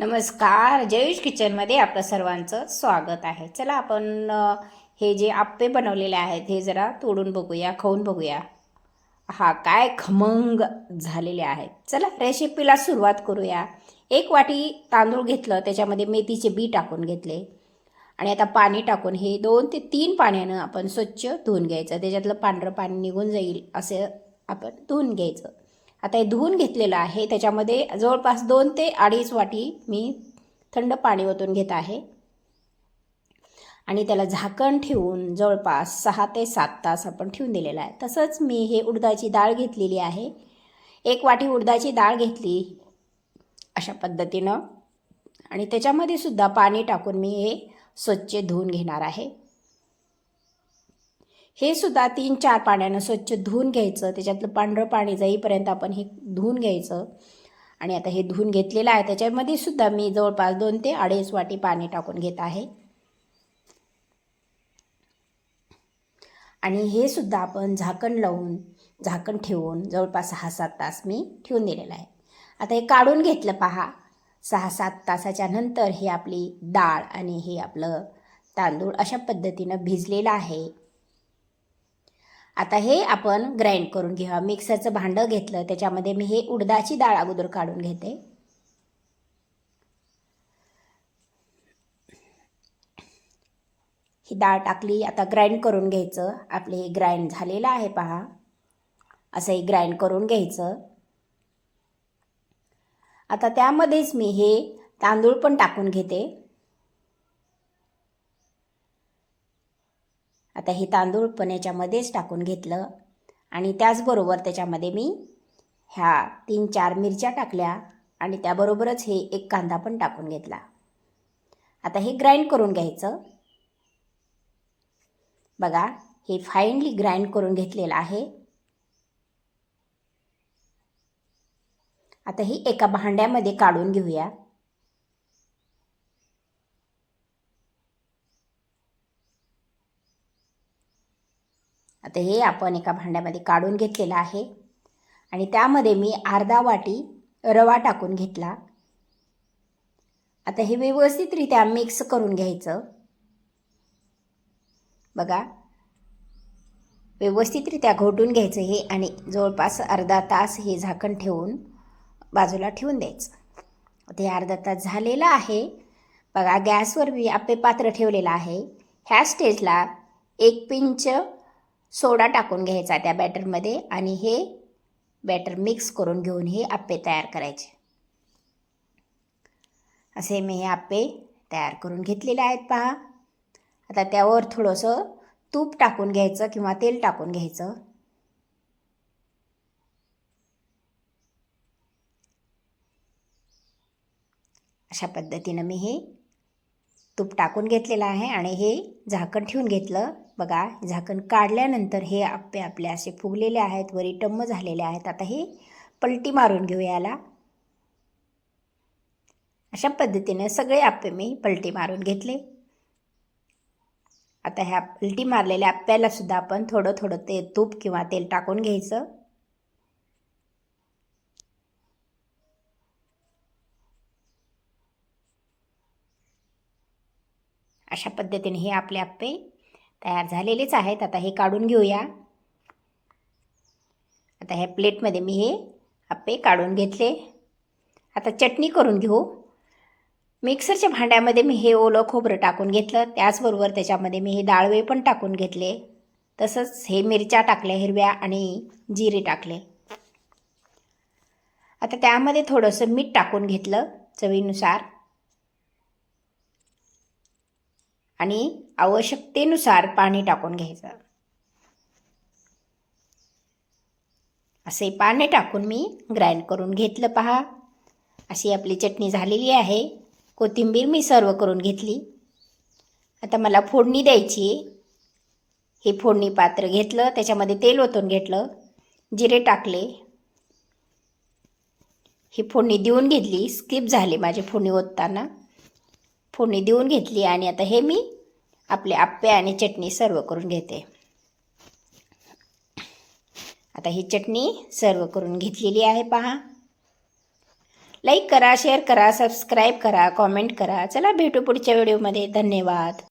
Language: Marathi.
नमस्कार जयूश किचनमध्ये आपलं सर्वांचं स्वागत आहे. चला आपण हे जे आप्पे बनवलेले आहेत हे जरा तोडून बघूया खाऊन बघूया. हा काय खमंग झालेले आहेत. चला रेसिपीला सुरुवात करूया. एक वाटी तांदूळ घेतलं त्याच्यामध्ये मेथीचे बी टाकून घेतले. आणि आता पाणी टाकून हे दोन ते तीन पाण्यानं आपण स्वच्छ धुवून घ्यायचं. त्याच्यातलं पांढरं पाणी निघून जाईल असं आपण धुवून घ्यायचं. आता हे धुवून घेतलेलं आहे. त्याच्यामध्ये जवळपास दोन ते अडीच वाटी मी थंड पाणी ओतून घेत आहे. आणि त्याला झाकण ठेवून जवळपास सहा ते सात तास आपण ठेवून दिलेला आहे. तसंच मी हे उडदाची डाळ घेतलेली आहे. एक वाटी उडदाची डाळ घेतली अशा पद्धतीनं. आणि त्याच्यामध्ये सुद्धा पाणी टाकून मी हे स्वच्छ धुवून घेणार आहे. हे सुद्धा तीन चार पाण्यानं स्वच्छ धुवून घ्यायचं. त्याच्यातलं पांढरं पाणी जाईपर्यंत आपण हे धुवून घ्यायचं. आणि आता हे धुवून घेतलेलं आहे. त्याच्यामध्ये सुद्धा मी जवळपास दोन ते अडीच वाटी पाणी टाकून घेत आहे. आणि हे सुद्धा आपण झाकण लावून झाकण ठेवून जवळपास सहा सात तास मी ठेवून दिलेलं आहे. आता हे काढून घेतलं पहा. सहा सात तासाच्या नंतर हे आपली डाळ आणि हे आपलं तांदूळ अशा पद्धतीनं भिजलेलं आहे. आता हे आपण ग्राइंड करून घेऊया. मिक्सरचं भांडं घेतलं त्याच्यामध्ये मी हे उडदाची डाळ अगोदर काढून घेते. ही डाळ टाकली आता ग्राइंड करून घ्यायचं. आपले हे ग्राइंड झालेलं आहे पहा. असं हे ग्राइंड करून घ्यायचं. आता त्यामध्येच मी हे तांदूळ पण टाकून घेते. आता हे तांदूळ पण याच्यामध्येच टाकून घेतलं. आणि त्याचबरोबर त्याच्यामध्ये मी ह्या तीन चार मिरच्या टाकल्या आणि त्याबरोबरच हे एक कांदा पण टाकून घेतला. आता हे ग्राइंड करून घ्यायचं. बघा हे फाईनली ग्राइंड करून घेतलेलं आहे. आता ही एका भांड्यामध्ये काढून घेऊया. आता हे आपण एका भांड्यामध्ये काढून घेतलेलं आहे. आणि त्यामध्ये मी अर्धा वाटी रवा टाकून घेतला. आता हे व्यवस्थितरित्या मिक्स करून घ्यायचं. बघा. व्यवस्थितरित्या घोटून घ्यायचं हे आणि जवळपास अर्धा तास हे झाकण ठेवून बाजूला ठेवून द्यायचं. ते अर्धा तास झालेलं आहे. बघा गॅसवर मी आपे पात्र ठेवलेलं आहे. ह्या स्टेजला एक पिंच सोडा टाकून घ्यायचा त्या बॅटरमध्ये आणि हे बॅटर मिक्स करून घेऊन हे आप्पे तयार करायचे. असे मी हे आप्पे तयार करून घेतलेले आहेत पहा. आता त्यावर थोडंसं तूप टाकून घ्यायचं किंवा तेल टाकून घ्यायचं. अशा पद्धतीनं मी हे तूप टाकून घेतलेलं आहे आणि हे झाकण ठेवून घेतलं. बघा झाकण काढल्यानंतर हे आप्पे आपले असे फुगलेले आहेत वरी टम्म झालेले आहेत. आता हे पलटी मारून घेऊ याला. अशा पद्धतीने सगळे आप्पे मी पलटी मारून घेतले. आता ह्या पलटी मारलेल्या आप्याला सुद्धा आपण थोडं थोडं ते तूप किंवा तेल टाकून घ्यायचं. अशा पद्धतीने हे आपले आप्पे तयार झालेलेच आहेत. आता हे काढून घेऊया. आता ह्या प्लेटमध्ये मी हे आप्पे काढून घेतले. आता चटणी करून घेऊ. मिक्सरच्या भांड्यामध्ये मी हे ओलं खोबरं टाकून घेतलं. त्याचबरोबर त्याच्यामध्ये मी हे डाळवे पण टाकून घेतले. तसंच हे मिरच्या टाकल्या हिरव्या आणि जिरे टाकले. आता त्यामध्ये थोडंसं मीठ टाकून घेतलं चवीनुसार. आणि आवश्यकतेनुसार पाणी टाकून घ्यायचं. असे पाणी टाकून मी ग्राइंड करून घेतलं पहा. अशी आपली चटणी झालेली आहे. कोथिंबीर मी सर्व करून घेतली. आता मला फोडणी द्यायची हे फोडणी पात्र घेतलं त्याच्यामध्ये तेल ओतून घेतलं जिरे टाकले. ही फोडणी देऊन घेतली स्किप झाली माझी फोडणी ओतताना. फोडणी देऊन घेतली आणि आता हे मी आपले आप्पे आणि चटणी सर्व करून घेते. आता ही चटणी सर्व करून घेतलेली आहे पहा. लाईक करा शेअर करा सबस्क्राईब करा कॉमेंट करा. चला भेटू पुढच्या व्हिडिओमध्ये धन्यवाद.